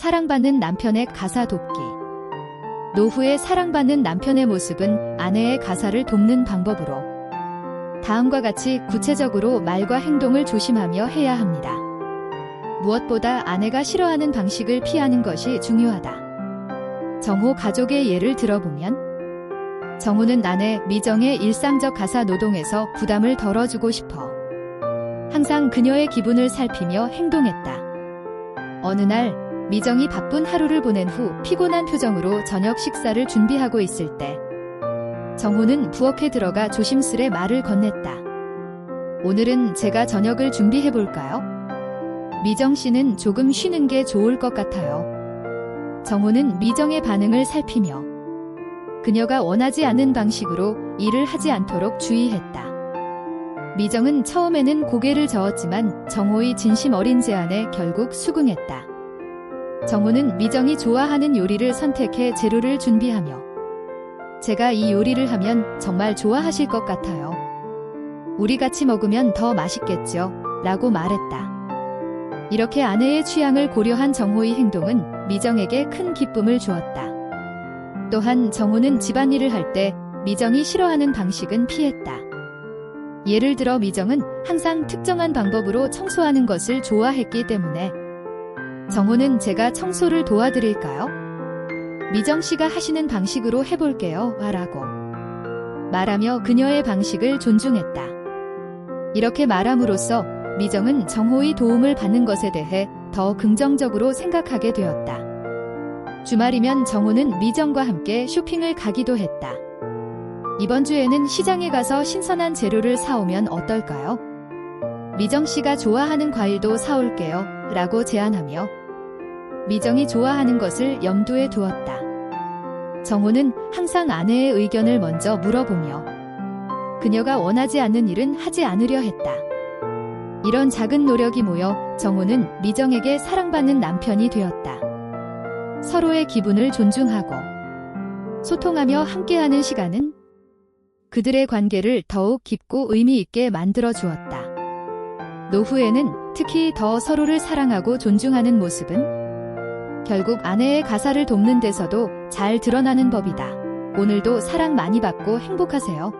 사랑받는 남편의 가사 돕기. 노후에 사랑받는 남편의 모습은 아내의 가사를 돕는 방법으로 다음과 같이 구체적으로 말과 행동을 조심하며 해야 합니다. 무엇보다 아내가 싫어하는 방식을 피하는 것이 중요하다. 정호 가족의 예를 들어보면 정호는 아내 미정의 일상적 가사 노동에서 부담을 덜어주고 싶어 항상 그녀의 기분을 살피며 행동했다. 어느 날 미정이 바쁜 하루를 보낸 후 피곤한 표정으로 저녁 식사를 준비하고 있을 때 정호는 부엌에 들어가 조심스레 말을 건넸다. 오늘은 제가 저녁을 준비해 볼까요? 미정 씨는 조금 쉬는 게 좋을 것 같아요. 정호는 미정의 반응을 살피며 그녀가 원하지 않는 방식으로 일을 하지 않도록 주의했다. 미정은 처음에는 고개를 저었지만 정호의 진심 어린 제안에 결국 수긍했다. 정호는 미정이 좋아하는 요리를 선택해 재료를 준비하며 제가 이 요리를 하면 정말 좋아하실 것 같아요. 우리 같이 먹으면 더 맛있겠죠? 라고 말했다. 이렇게 아내의 취향을 고려한 정호의 행동은 미정에게 큰 기쁨을 주었다. 또한 정호는 집안일을 할 때 미정이 싫어하는 방식은 피했다. 예를 들어 미정은 항상 특정한 방법으로 청소하는 것을 좋아했기 때문에 정호는 제가 청소를 도와드릴까요? 미정 씨가 하시는 방식으로 해볼게요. 하라고. 말하며 그녀의 방식을 존중했다. 이렇게 말함으로써 미정은 정호의 도움을 받는 것에 대해 더 긍정적으로 생각하게 되었다. 주말이면 정호는 미정과 함께 쇼핑을 가기도 했다. 이번 주에는 시장에 가서 신선한 재료를 사오면 어떨까요? 미정 씨가 좋아하는 과일도 사올게요. 라고 제안하며 미정이 좋아하는 것을 염두에 두었다. 정호는 항상 아내의 의견을 먼저 물어보며 그녀가 원하지 않는 일은 하지 않으려 했다. 이런 작은 노력이 모여 정호는 미정에게 사랑받는 남편이 되었다. 서로의 기분을 존중하고 소통하며 함께하는 시간은 그들의 관계를 더욱 깊고 의미 있게 만들어 주었다. 노후에는 특히 더 서로를 사랑하고 존중하는 모습은 결국 아내의 가사를 돕는 데서도 잘 드러나는 법이다. 오늘도 사랑 많이 받고 행복하세요.